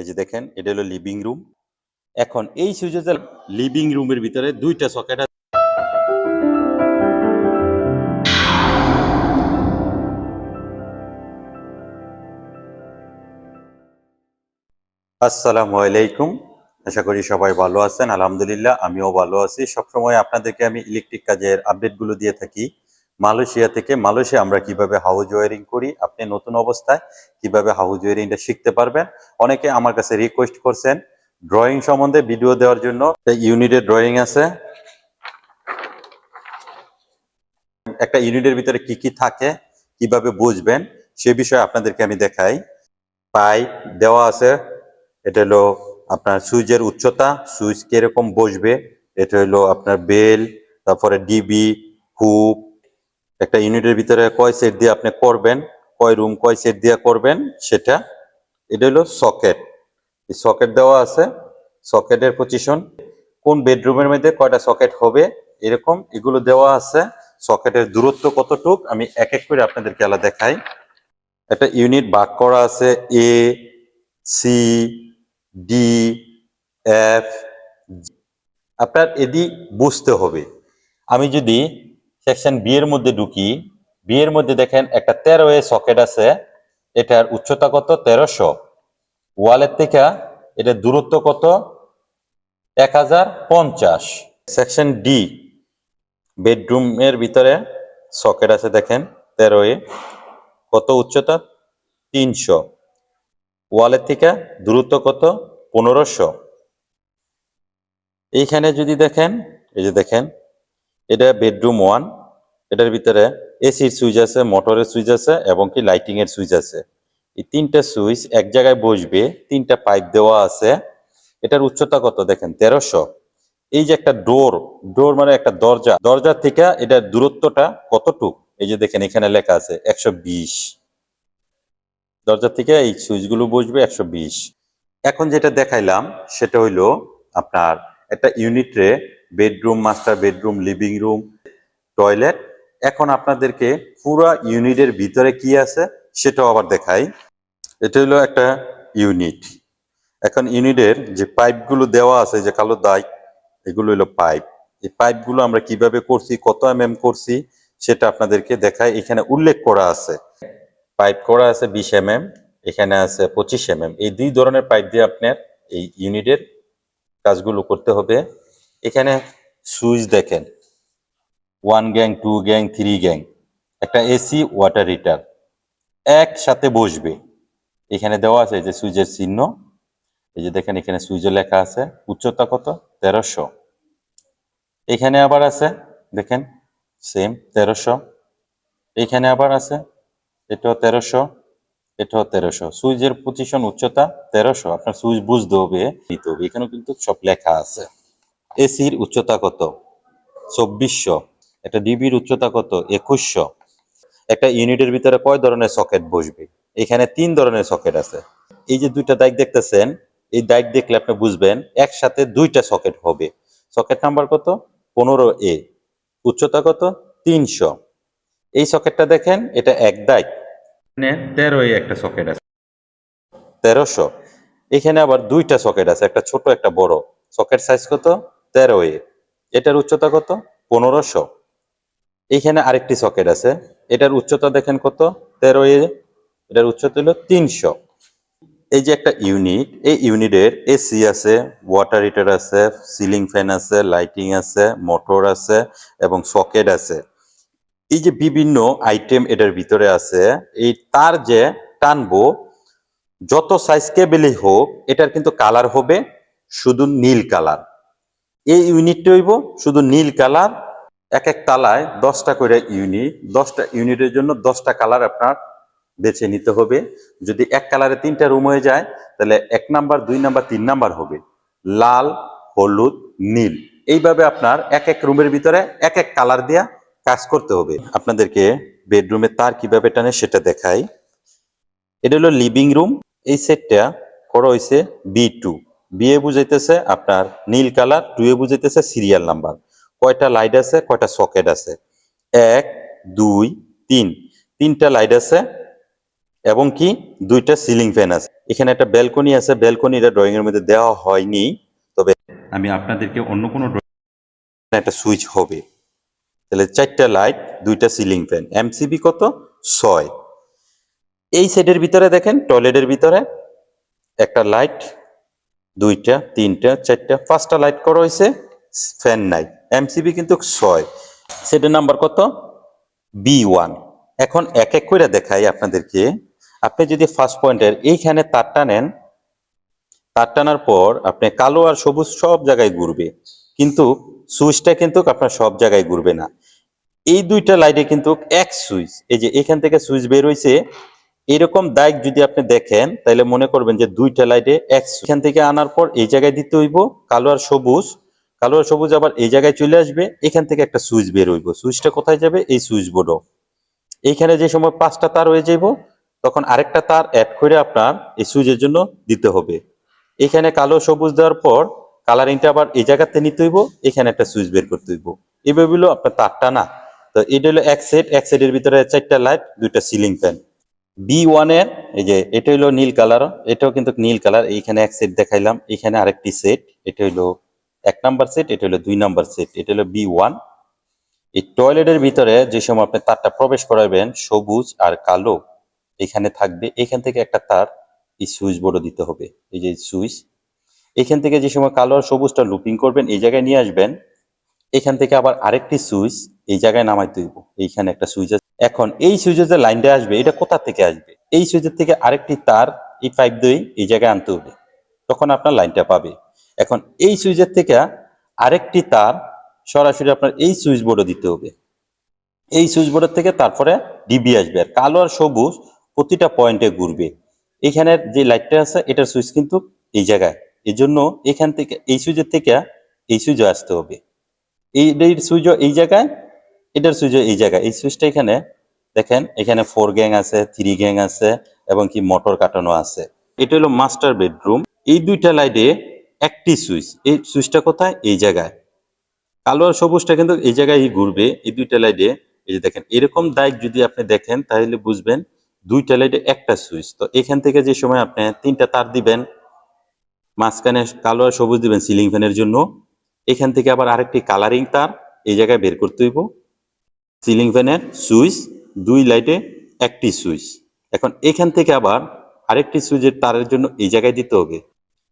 এই যে দেখেন, এটা হলো লিভিং রুম এখন এই সুইচের লিভিং রুমের ভিতরে দুইটা সকেট আসসালামু আলাইকুম। আশা করি সবাই ভালো আছেন। আলহামদুলিল্লাহ, আমিও ভালো আছি। সবসময় আপনাদেরকে আমি ইলেকট্রিক কাজের আপডেটগুলো দিয়ে থাকি। মালয়েশিয়া থেকে, মালয়েশিয়া আমরা কীভাবে হাউস ওয়ারিং করি, আপনি নতুন অবস্থায় কীভাবে হাউস ওয়ারিংটা শিখতে পারবেন? অনেকে আমার কাছে রিকোয়েস্ট করছেন ড্রয়িং সম্বন্ধে ভিডিও দেওয়ার জন্য। ইউনিটের ড্রয়িং আছে। একটা ইউনিটের ভিতরে কি কি থাকে, কীভাবে বুঝবেন, সে বিষয়ে আপনাদেরকে আমি দেখাই। পাইপ দেওয়া আছে, এটা হলো আপনার সুইচের উচ্চতা, সুইচ কীরকম বসবে, এটা হলো আপনার বেল, তারপরে ডিবি হুক একটা ইউনিটের ভিতরে কয় সেট দিয়ে আপনি করবেন, কয় রুম, কয় সেট দিয়ে করবেন, সেটা, এটা হলো সকেট। এই সকেট দেওয়া আছে, সকেটের পজিশন কোন বেডরুমের মধ্যে কয়টা সকেট হবে, এরকম এগুলো দেওয়া আছে। সকেটের দূরত্ব কতটুক, আমি এক এক করে আপনাদেরকে আলাদা দেখাই। একটা ইউনিট ভাগ করা আছে এ সি ডি এফ আপনার এদি বুঝতে হবে। আমি যদি সেকশন বি এর মধ্যে ঢুকি। বি এর মধ্যে দেখেন একটা তেরো এ সকেট আছে, এটার উচ্চতা কত? তেরোশো। ওয়ালের থেকে এটার দূরত্ব কত? এক হাজার পঞ্চাশ। সেকশন ডি বেডরুমের ভিতরে সকেট আছে দেখেন তেরো এ কত উচ্চতা? তিনশো। ওয়ালের থেকে দূরত্ব কত? পনেরোশো। এইখানে যদি দেখেন, এই যে দেখেন এটা বেডরুম ওয়ান এটার ভিতরে এসির সুইচ আছে মোটরের সুইচ আছে, এবং কি লাইটিং এর সুইচ আছে। এই তিনটা সুইচ এক জায়গায় বসবে, তিনটা পাইপ দেওয়া আছে। এটার উচ্চতা কত দেখেন? তেরোশো। এই যে একটা ডোর ডোর মানে একটা দরজা। দরজা থেকে এটার দূরত্বটা কতটুক? এই যে দেখেন, এখানে লেখা আছে একশো বিশ। দরজা থেকে এই সুইচগুলো বসবে একশো বিশ। এখন যেটা দেখাইলাম, সেটা হইল আপনার একটা ইউনিটে bedroom, master bedroom, living room, toilet. এখন আপনাদেরকে পুরো ইউনিটের ভিতরে কি আছে সেটাও আবার দেখাই। এটা হলো একটা ইউনিট। এখন ইউনিটের যে পাইপগুলো দেওয়া আছে, যে কালো দাগ, এগুলো হলো পাইপ। এই পাইপগুলো আমরা কীভাবে করছি, কত এম করছি সেটা আপনাদেরকে দেখাই। এখানে উল্লেখ করা আছে। পাইপ করা আছে বিশ এম এখানে আছে পঁচিশ এম এই দুই ধরনের পাইপ দিয়ে আপনার এই ইউনিটের কাজগুলো করতে হবে। এখানে সুইচ দেখেন। One gang, two gang, three gang. একটা এসি, ওয়াটার হিটার। একসাথে বসবে। এখানে দেওয়া আছে যে সুইচের চিহ্ন। এই যে দেখেন এখানে সুইচে লেখা আছে, উচ্চতা কত? তেরোশো। এখানে আবার আছে, দেখেন সেম তেরোশো। এখানে আবার আছে, এটাও তেরোশো এটাও তেরোশো। সুইচের পজিশন উচ্চতা তেরোশো। আপনার সুইচ বুঝতে হবে নিতে হবে। এখানেও কিন্তু সব লেখা আছে। এসির উচ্চতা কত? চব্বিশশো। একটা ডিবির উচ্চতা কত? একুশশো। একটা ইউনিটের ভিতরে কয় ধরনের সকেট বসবে? এখানে তিন ধরনের সকেট আছে। এই যে দুইটা দাগ দেখতেছেন, এই দাগ দেখলে আপনি বুঝবেন একসাথে দুইটা সকেট হবে। সকেট নাম্বার কত? পনেরো এ। উচ্চতা কত? তিনশো। এই সকেটটা দেখেন, এটা এক দাগ তেরো এ একটা সকেট আছে। তেরোশো। এখানে আবার দুইটা সকেট আছে, একটা ছোট, একটা বড়। সকেট সাইজ কত? তেরো এ এটার উচ্চতা কত? পনেরোশো। এইখানে আরেকটি সকেট আছে। এটার উচ্চতা দেখেন কত? তেরো এ এটার উচ্চতা হলো তিনশো। এই যে একটা ইউনিট, এই ইউনিটের এসি আছে ওয়াটার হিটার আছে সিলিং ফ্যান আছে লাইটিং আছে মোটর আছে, এবং সকেট আছে। এই যে বিভিন্ন আইটেম এটার ভিতরে আছে, এই তার যে টানবো, যত সাইজ কেবেলই হোক, এটার কিন্তু কালার হবে শুধু নীল কালার এই ইউনিটটা হইব শুধু নীল কালার এক এক তালায় দশটা করে ইউনিট দশটা ইউনিটের জন্য দশটা কালার আপনার বেছে নিতে হবে। যদি এক কালারে তিনটা রুম হয়ে যায়, তাহলে এক নাম্বার, দুই নাম্বার, তিন নাম্বার হবে। লাল, হলুদ, নীল। এইভাবে আপনার এক এক রুমের ভিতরে এক এক কালার দিয়া কাজ করতে হবে। আপনাদেরকে বেডরুমে তার কীভাবে টানে সেটা দেখাই। এটা হলো লিভিং রুম এই সেটটা করা হয়েছে বি টু বি এ বুঝাইতেছে, আপনার নীল কালার টু এ বুঝাইতেছে সিরিয়াল নাম্বার কয়টা লাইট আছে, কয়টা সকেট আছে? এক, দুই, তিন। তিনটা লাইট আছে এবং কি? দুইটা সিলিং ফ্যান আছে। এখানে একটা ব্যালকনি আছে ব্যালকনিটা ড্রয়িং এর মধ্যে দেওয়া হয়নি, তবে আমি আপনাদেরকে অন্য কোনো drawing- একটা সুইচ হবে। তাহলে চারটা লাইট দুইটা সিলিং ফ্যান এমসিবি কত? ছয়। এই সেটের ভিতরে দেখেন টয়লেটের ভিতরে একটা লাইট দুইটা, তিনটা, চারটা, পাঁচটা লাইট করা হয়েছে ফ্যান নাই। এমসিবি কিন্তু ছয়। সেটের নাম্বার কত? বি ওয়ান এখন এক এক করে দেখাই আপনাদেরকে। আপনি যদি ফার্স্ট পয়েন্টের এইখানে তারটা নেন তার টানার পর আপনি কালো আর সবুজ সব জায়গায় ঘুরবে। কিন্তু সুইচটা কিন্তু আপনার সব জায়গায় ঘুরবে না। এই দুইটা লাইটে কিন্তু এক সুইচ, এই যে এখান থেকে সুইচ বের হইছে এরকম দাগ যদি আপনি দেখেন, তাহলে মনে করবেন যে দুইটা লাইটে এক সুইচ। এখান থেকে আনার পর এই জায়গায় দিতে হইব, কালো আর সবুজ। কালো আর সবুজ আবার এই জায়গায় চলে আসবে, এখান থেকে একটা সুইচ বের হইব। সুইচটা কোথায় যাবে? এই সুইচ বোর্ডও এইখানে যে সময় পাঁচটা তার হয়ে যাইব, তখন আরেকটা তার অ্যাড করে আপনার এই সুইচের জন্য দিতে হবে। এখানে কালো সবুজ দেওয়ার পর কালারিংটা আবার এই জায়গাতে নিতে হইব, এখানে একটা সুইচ বের করতে হইব। এভাবে হলো আপনার তারটা না। তো এটা হলো এক সেট এক সেটের ভিতরে চারটা লাইট দুইটা সিলিং ফ্যান বি ওয়ানের এই যে, এটা হলো নীল কালার, এটাও কিন্তু নীল কালার, এইখানে এক সেট দেখাইলাম এখানে আরেকটি সেট এটা হলো এক নাম্বার সেট এটা হলো দুই নাম্বার সেট এটা হলো বি ওয়ান এই টয়লেটের ভিতরে যে সময় আপনি তারটা প্রবেশ করাবেন, সবুজ আর কালো, এখানে থাকবে, এখান থেকে একটা তার, এই সুইচ বোর্ডও দিতে হবে, এই যে সুইচ। এখান থেকে যে সময় কালো আর সবুজটা লুপিং করবেন, এই জায়গায় নিয়ে আসবেন এখান থেকে আবার আরেকটি সুইচ এই জায়গায় নামাইতে হইব। এইখানে একটা সুইচ আছে। এখন এই সুইচের যে লাইনটা আসবে, এটা কোথা থেকে আসবে? এই সুইচের থেকে আরেকটি তার এই পাইপ দিয়ে এই জায়গায় আনতে হবে তখন আপনার লাইনটা পাবে। এখন এই সুইচের থেকে আরেকটি তার সরাসরি আপনার এই সুইচ বোর্ডে দিতে হবে। এই সুইচ বোর্ডের থেকে তারপরে ডিবি আসবে আর কালো আর সবুজ প্রতিটা পয়েন্টে ঘুরবে। এখানের যে লাইটটা আছে, এটার সুইচ কিন্তু এই জায়গায়। এই জন্য এখান থেকে, এই সুইচের থেকে এই সুইচে আসতে হবে। এই সুইচ এই জায়গায় এটার সুইচ এই জায়গায়। এই সুইচটা এখানে, দেখেন, এখানে ফোর গ্যাং আছে থ্রি গ্যাং আছে, এবং কি মোটর কাটানো আছে। এটা হলো মাস্টার বেডরুম এই দুইটা লাইটে একটি সুইচ। এই সুইচটা কোথায়? এই জায়গায়। কালো আর সবুজটা কিন্তু এই জায়গায় ঘুরবে। এই দুইটা লাইটে এই যে দেখেন, এরকম দাগ যদি আপনি দেখেন, তাহলে বুঝবেন দুইটা লাইটে একটা সুইচ। তো এখান থেকে যে সময় আপনি তিনটা তার দিবেন, মাঝখানে কালো আর সবুজ দিবেন সিলিং ফ্যানের জন্য। এখান থেকে আবার আরেকটি কালারিং তার, এই জায়গায় বের করতে হইব। সিলিং ফ্যানের সুইচ, দুই লাইটে একটি সুইচ। এখন এখান থেকে আবার আরেকটি সুইচের তারের জন্য এই জায়গায় দিতে হবে।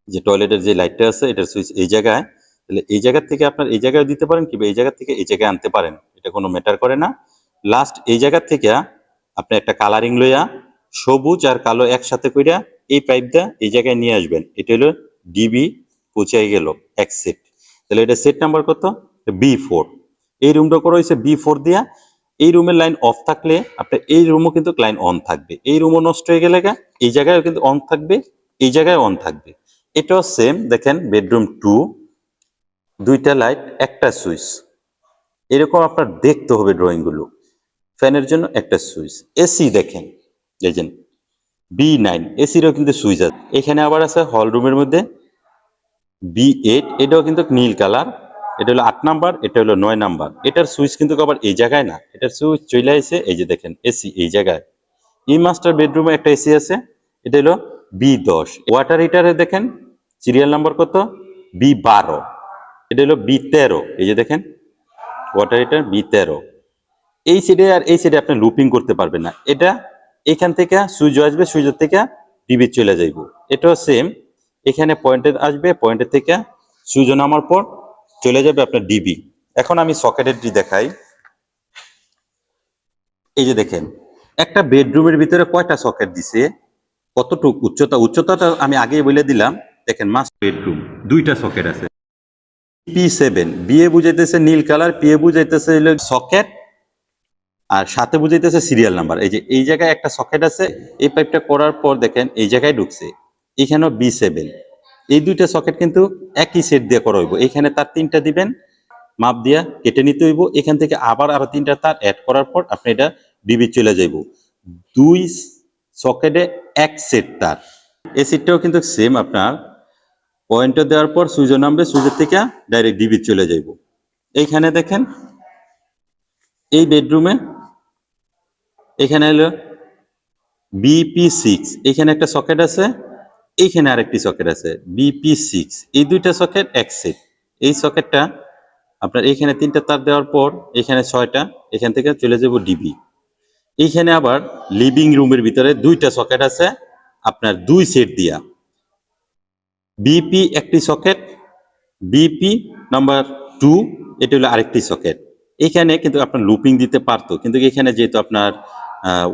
যে টয়লেটের যে লাইটটা আছে, এটার সুইচ এই জায়গায়। তাহলে এই জায়গা থেকে আপনার এই জায়গায় দিতে পারেন কিংবা এই জায়গা থেকে এই জায়গায় আনতে পারেন। এটা কোনো ম্যাটার করে না। লাস্ট এই জায়গা থেকে আপনি একটা কালারিং লইয়া সবুজ আর কালো একসাথে কইরা এই পাইপটা এই জায়গায় নিয়ে আসবেন। এটা হলো ডিবি পৌঁছাই গেল, এক সেট তাহলে এটা সেট নাম্বার কত? বি ফোর এই রুমটা করা হয়েছে বি ফোর দিয়া। এই রুমের লাইন অফ থাকলে আপনার এই রুমও কিন্তু লাইন অন থাকবে। এই রুমও নষ্ট হয়ে গেলে এই জায়গায় কিন্তু অন থাকবে, এই জায়গায় অন থাকবে। এটাও সেম দেখেন বেডরুম টু দুইটা লাইট একটা সুইচ এরকম আপনার দেখতে হবে ড্রয়িংগুলো ফ্যানের জন্য একটা সুইচ এসি দেখেন দেখেন বি নাইন এসিরও কিন্তু সুইচ আছে। এখানে আবার আছে হল রুমের মধ্যে বি এইট এটাও কিন্তু নীল কালার। এটা হলো আট নাম্বার, এটা হলো নয় নাম্বার। এটার সুইচ কিন্তু আবার এই জায়গায় না। এটার সুইচ চলে আসে, এই যে দেখেন এসি এই জায়গায়। এই মাস্টার বেডরুমে একটা এসি আছে, এটা হলো বি দশ। ওয়াটার হিটারে দেখেন সিরিয়াল নাম্বার কত? বি বারো। এটা হলো বি তেরো, এই যে দেখেন ওয়াটার হিটার বি তেরো। এই সাইডে আর এই সাইডে আপনি লুপিং করতে পারবেন না। এটা এখান থেকে সুইচ আসবে, সুইচের থেকে টিভি চলে যাইব। এটাও সেম এখানে পয়েন্টের আসবে পয়েন্টের থেকে সুইচ নামার পর চলে যাবে আপনার ডিবি এখন আমি সকেটের ডি দেখাই। এই যে দেখেন, একটা বেডরুমের ভিতরে কয়টা সকেট দিছে? কতটুক উচ্চতা? উচ্চতাটা আমি আগেই বলে দিলাম। দেখেন মাস্ট বেডরুম দুইটা সকেট আছে। পি সেভেন বিয়ে বুঝাইতেছে নীল কালার পিএ বুঝাইতেছে সকেট আর সাথে বুঝাইতেছে সিরিয়াল নাম্বার এই যে, এই জায়গায় একটা সকেট আছে, এই পাইপটা করার পর দেখেন, এই জায়গায় ঢুকছে। এখানেও বি সেভেন এই দুইটা সকেট কিন্তু একই সেট দিয়ে করা হইব। এখানে তার তিনটা দিবেন, মাপ দিয়া কেটে নিতে হইব। এখান থেকে আবার আরও তিনটা তার অ্যাড করার পর আপনি এটা ডিবি চলে যাইব। দুই সকেটে এক সেট তার। এই সেটটাও কিন্তু সেম আপনার। পয়েন্টে দেওয়ার পর সুইচ নামবে সুইচের থেকে ডাইরেক্ট ডিবি চলে যাইব। এইখানে দেখেন, এই বেডরুমে এখানে হলো বিপি সিক্স এখানে একটা সকেট আছে। এইখানে আরেকটি সকেট আছে বিপি সিক্স এই দুইটা সকেট এক সেট এই সকেটটা আপনার এখানে তিনটা তার দেওয়ার পর, এখানে ছয়টা, এখান থেকে চলে যাব ডিবি এইখানে আবার লিভিং রুমের ভিতরে দুইটা সকেট আছে, আপনার দুই সেট দিয়া। বিপি একটি সকেট বিপি নাম্বার টু এটা হলো আরেকটি সকেট এখানে কিন্তু আপনার লুপিং দিতে পারতো, কিন্তু এখানে যেহেতু আপনার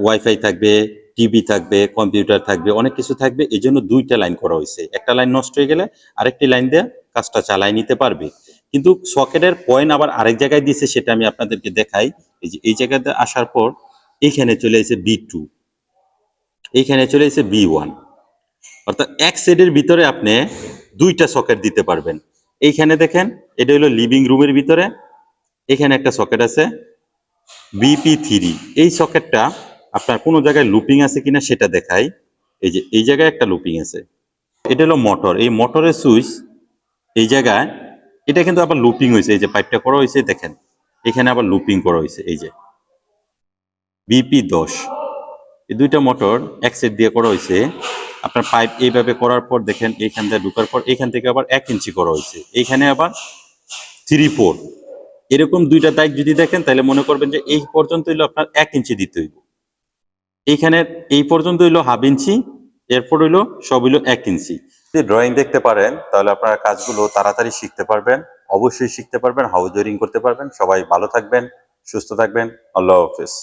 ওয়াইফাই থাকবে টিভি থাকবে কম্পিউটার থাকবে, অনেক কিছু থাকবে। এই জন্য দুইটা লাইন করা হয়েছে। একটা লাইন নষ্ট হয়ে গেলে আরেকটি লাইন দিয়ে কাজটা চালাই নিতে পারবে। কিন্তু সকেটের পয়েন্ট আবার আরেক জায়গায় দিয়েছে, সেটা আমি আপনাদেরকে দেখাই। এই যে, এই জায়গাতে আসার পর এইখানে চলে এসেছে বি টু এইখানে চলে এসেছে বি ওয়ান অর্থাৎ এক সেটের ভিতরে আপনি দুইটা সকেট দিতে পারবেন। এইখানে দেখেন, এটা হলো লিভিং রুমের ভিতরে। এখানে একটা সকেট আছে। বিপি থ্রি এই সকেটটা আপনার কোনো জায়গায় লুপিং আছে কিনা সেটা দেখাই। এই যে, এই জায়গায় একটা লুপিং আছে। এটা হলো মোটর এই মোটরের সুইচ এই জায়গায়, এটা কিন্তু আবার লুপিং হয়েছে। এই যে পাইপটা করা হয়েছে, দেখেন। এখানে আবার লুপিং করা হয়েছে, এই যে। বিপি দশ, এই দুইটা মোটর এক সেট দিয়ে করা হয়েছে। আপনার পাইপ এইভাবে করার পর দেখেন, এইখান থেকে ঢুকার পর এখান থেকে আবার এক ইঞ্চি করা হয়েছে। এইখানে আবার থ্রি ফোর এরকম দুইটা দাগ যদি দেখেন, তাহলে মনে করবেন যে এই পর্যন্ত হইল আপনার এক ইঞ্চি দিতে হইব। এইখানে এই পর্যন্ত হইল হাফ ইঞ্চি, এরপর হইল সব হইল এক ইঞ্চি। যদি ড্রয়িং দেখতে পারেন, তাহলে আপনারা কাজগুলো তাড়াতাড়ি শিখতে পারবেন, অবশ্যই শিখতে পারবেন, হাউস ড্রয়িং করতে পারবেন। সবাই ভালো থাকবেন, সুস্থ থাকবেন। আল্লাহ হাফেজ।